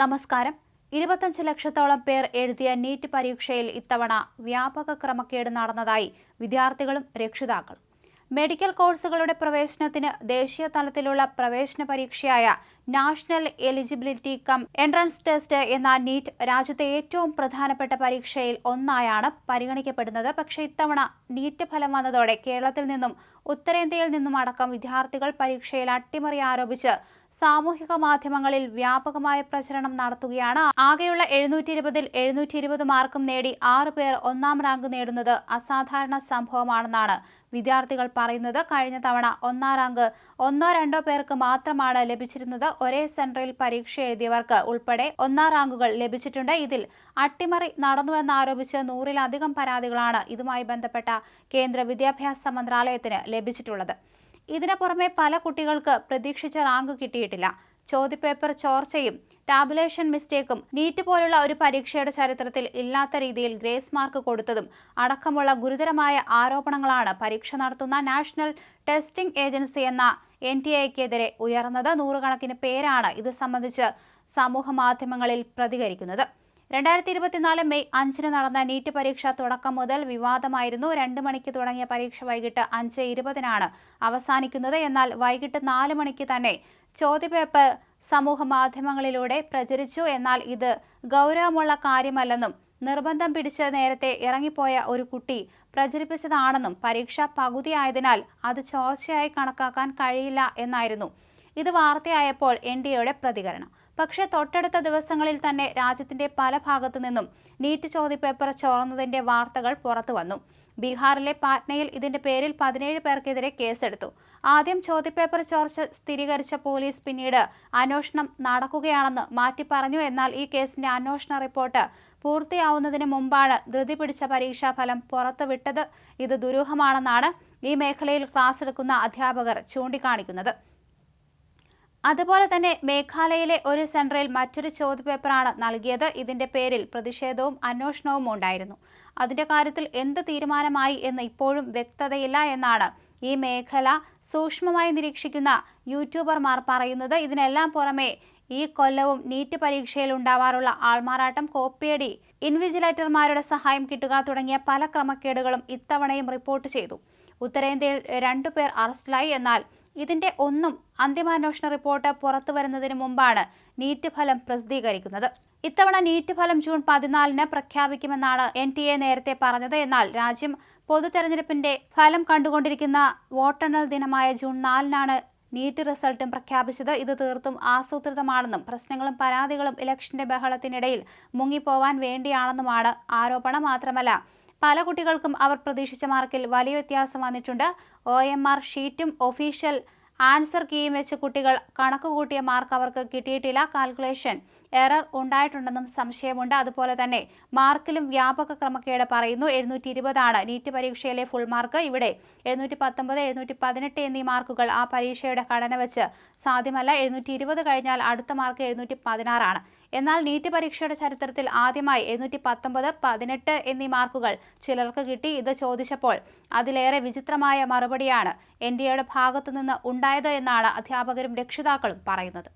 നമസ്കാരം. ഇരുപത്തഞ്ച് ലക്ഷത്തോളം പേർ എഴുതിയ നീറ്റ് പരീക്ഷയിൽ ഇത്തവണ വ്യാപക ക്രമക്കേട് നടന്നതായി വിദ്യാർത്ഥികളും രക്ഷിതാക്കളും. മെഡിക്കൽ കോഴ്സുകളുടെ പ്രവേശനത്തിന് ദേശീയ തലത്തിലുള്ള പ്രവേശന പരീക്ഷയായ national eligibility cum entrance test എന്ന നീറ്റ് രാജ്യത്തെ ഏറ്റവും പ്രധാനപ്പെട്ട പരീക്ഷയിൽ ഒന്നായാണ് പരിഗണിക്കപ്പെടുന്നത്. പക്ഷേ ഇത്തവണ നീറ്റ് ഫലം വന്നതോടെ കേരളത്തിൽ നിന്നും ഉത്തരേന്ത്യയിൽ നിന്നും അടക്കം വിദ്യാർത്ഥികൾ പരീക്ഷയിൽ അട്ടിമറി ആരോപിച്ച് സാമൂഹിക മാധ്യമങ്ങളിൽ വ്യാപകമായ പ്രചരണം നടത്തുകയാണ്. ആകെയുള്ള എഴുന്നൂറ്റി ഇരുപതിൽ എഴുന്നൂറ്റി ഇരുപത് മാർക്കും നേടി ആറ് പേർ ഒന്നാം റാങ്ക് നേടുന്നത് അസാധാരണ സംഭവമാണെന്നാണ് വിദ്യാർത്ഥികൾ പറയുന്നത്. കഴിഞ്ഞ തവണ ഒന്നാം റാങ്ക് ഒന്നോ രണ്ടോ പേർക്ക് മാത്രമാണ് ലഭിച്ചിരുന്നത്. ഒരേ സെന്ററിൽ പരീക്ഷ എഴുതിയവർക്ക് ഉൾപ്പെടെ ഒന്നാം റാങ്കുകൾ ലഭിച്ചിട്ടുണ്ട്. ഇതിൽ അട്ടിമറി നടന്നുവെന്നാരോപിച്ച് നൂറിലധികം പരാതികളാണ് ഇതുമായി ബന്ധപ്പെട്ട കേന്ദ്ര വിദ്യാഭ്യാസ മന്ത്രാലയത്തിന് ലഭിച്ചിട്ടുള്ളത് ഇതിനു പുറമെ പല കുട്ടികൾക്ക് പ്രതീക്ഷിച്ച റാങ്ക് കിട്ടിയിട്ടില്ല. ചോദ്യപേപ്പർ ചോർച്ചയും ടാബുലേഷൻ മിസ്റ്റേക്കും നീറ്റ് പോലുള്ള ഒരു പരീക്ഷയുടെ ചരിത്രത്തിൽ ഇല്ലാത്ത രീതിയിൽ ഗ്രേസ് മാർക്ക് കൊടുത്തതും അടക്കമുള്ള ഗുരുതരമായ ആരോപണങ്ങളാണ് പരീക്ഷ നടത്തുന്ന നാഷണൽ ടെസ്റ്റിംഗ് ഏജൻസി എന്ന എൻ ടി എക്കെതിരെ ഉയർന്നത് നൂറുകണക്കിന് പേരാണ് ഇത് സംബന്ധിച്ച് സമൂഹ മാധ്യമങ്ങളിൽ പ്രതികരിക്കുന്നത്. രണ്ടായിരത്തി ഇരുപത്തിനാല് മെയ് അഞ്ചിന് നടന്ന നീറ്റ് പരീക്ഷ തുടക്കം മുതൽ വിവാദമായിരുന്നു. രണ്ട് മണിക്ക് തുടങ്ങിയ പരീക്ഷ വൈകിട്ട് അഞ്ച് ഇരുപതിനാണ് അവസാനിക്കുന്നത്. എന്നാൽ വൈകിട്ട് നാല് മണിക്ക് തന്നെ ചോദ്യപേപ്പർ സമൂഹ മാധ്യമങ്ങളിലൂടെ പ്രചരിച്ചു. എന്നാൽ ഇത് ഗൗരവമുള്ള കാര്യമല്ലെന്നും നിർബന്ധം പിടിച്ച് നേരത്തെ ഇറങ്ങിപ്പോയ ഒരു കുട്ടി പ്രചരിപ്പിച്ചതാണെന്നും പരീക്ഷ പകുതിയായതിനാൽ അത് ചോർച്ചയായി കണക്കാക്കാൻ കഴിയില്ല എന്നായിരുന്നു. ഇത് വാർത്തയായപ്പോൾ എൻ ഡി പ്രതികരണം. പക്ഷേ തൊട്ടടുത്ത ദിവസങ്ങളിൽ തന്നെ രാജ്യത്തിന്റെ പല ഭാഗത്തു നിന്നും നീറ്റ് ചോദ്യപേപ്പർ ചോർന്നതിന്റെ വാർത്തകൾ പുറത്തു വന്നു. ബീഹാറിലെ പാറ്റ്നയിൽ ഇതിന്റെ പേരിൽ പതിനേഴ് പേർക്കെതിരെ കേസെടുത്തു. ആദ്യം ചോദ്യപേപ്പർ ചോർച്ച സ്ഥിരീകരിച്ച പോലീസ് പിന്നീട് അന്വേഷണം നടക്കുകയാണെന്ന് മാറ്റി പറഞ്ഞു. എന്നാൽ ഈ കേസിന്റെ അന്വേഷണ റിപ്പോർട്ട് പൂർത്തിയാവുന്നതിന് മുമ്പാണ് ധൃതി പിടിച്ച പരീക്ഷാഫലം പുറത്തുവിട്ടത്. ഇത് ദുരൂഹമാണെന്നാണ് ഈ മേഖലയിൽ ക്ലാസ് എടുക്കുന്ന അധ്യാപകർ ചൂണ്ടിക്കാണിക്കുന്നത്. അതുപോലെ തന്നെ മേഘാലയയിലെ ഒരു സെൻട്രയിൽ മറ്റൊരു ചോദ്യപേപ്പറാണ് നൽകിയത്. ഇതിന്റെ പേരിൽ പ്രതിഷേധവും അന്വേഷണവും ഉണ്ടായിരുന്നു. അതിന്റെ കാര്യത്തിൽ എന്ത് തീരുമാനമായി എന്ന് ഇപ്പോഴും വ്യക്തതയില്ല എന്നാണ് ഈ മേഖല സൂക്ഷ്മമായി നിരീക്ഷിക്കുന്ന യൂട്യൂബർമാർ പറയുന്നത്. ഇതിനെല്ലാം പുറമെ ഈ കൊല്ലവും നീറ്റ് പരീക്ഷയിൽ ഉണ്ടാവാറുള്ള ആൾമാറാട്ടം കോപ്പിയടി ഇൻവിജിലേറ്റർമാരുടെ സഹായം കിട്ടുക തുടങ്ങിയ പല ക്രമക്കേടുകളും ഇത്തവണയും റിപ്പോർട്ട് ചെയ്തു. ഉത്തരേന്ത്യയിൽ രണ്ടുപേർ അറസ്റ്റിലായി. എന്നാൽ ഇതിന്റെ ഒന്നും അന്തിമാന്വേഷണ റിപ്പോർട്ട് പുറത്തു വരുന്നതിന് മുമ്പാണ് നീറ്റ് ഫലം പ്രസിദ്ധീകരിക്കുന്നത്. ഇത്തവണ നീറ്റ് ഫലം ജൂൺ പതിനാലിന് പ്രഖ്യാപിക്കുമെന്നാണ് എൻ ടി എ നേരത്തെ പറഞ്ഞത്. എന്നാൽ രാജ്യം പൊതു തെരഞ്ഞെടുപ്പിന്റെ ഫലം കണ്ടുകൊണ്ടിരിക്കുന്ന വോട്ടെണ്ണൽ ദിനമായ ജൂൺ നാലിനാണ് നീറ്റ് റിസൾട്ടും പ്രഖ്യാപിച്ചത്. ഇത് തീർത്തും ആസൂത്രിതമാണെന്നും പ്രശ്നങ്ങളും പരാതികളും ഇലക്ഷന്റെ ബഹളത്തിനിടയിൽ മുങ്ങിപ്പോവാൻ വേണ്ടിയാണെന്നുമാണ് ആരോപണം മാത്രമല്ല പല കുട്ടികൾക്കും അവർ പ്രതീക്ഷിച്ച മാർക്കിൽ വലിയ വ്യത്യാസം വന്നിട്ടുണ്ട്. ഒ എം ആർ ഷീറ്റും ഒഫീഷ്യൽ ആൻസർ കീയും വെച്ച് കുട്ടികൾ കണക്ക് കൂട്ടിയ മാർക്ക് അവർക്ക് കിട്ടിയിട്ടില്ല. കാൽക്കുലേഷൻ എറർ ഉണ്ടായിട്ടുണ്ടെന്നും സംശയമുണ്ട്. അതുപോലെ തന്നെ മാർക്കിലും വ്യാപക ക്രമക്കേട് പറയുന്നു. എഴുന്നൂറ്റി ഇരുപതാണ് നീറ്റ് പരീക്ഷയിലെ ഫുൾ മാർക്ക് ഇവിടെ എഴുന്നൂറ്റി പത്തൊമ്പത് എഴുന്നൂറ്റി പതിനെട്ട് എന്നീ മാർക്കുകൾ ആ പരീക്ഷയുടെ ഘടന വെച്ച് സാധ്യമല്ല. എഴുന്നൂറ്റി ഇരുപത് കഴിഞ്ഞാൽ അടുത്ത മാർക്ക് എഴുന്നൂറ്റി പതിനാറാണ് എന്നാൽ നീറ്റ് പരീക്ഷയുടെ ചരിത്രത്തിൽ ആദ്യമായി എഴുന്നൂറ്റി പത്തൊമ്പത് പതിനെട്ട് എന്നീ മാർക്കുകൾ ചിലർക്ക് കിട്ടി. ഇത് ചോദിച്ചപ്പോൾ അതിലേറെ വിചിത്രമായ മറുപടിയാണ് എൻ ഡി എയുടെ ഭാഗത്തുനിന്ന് ഉണ്ടായത് എന്നാണ് അധ്യാപകരും രക്ഷിതാക്കളും പറയുന്നത്.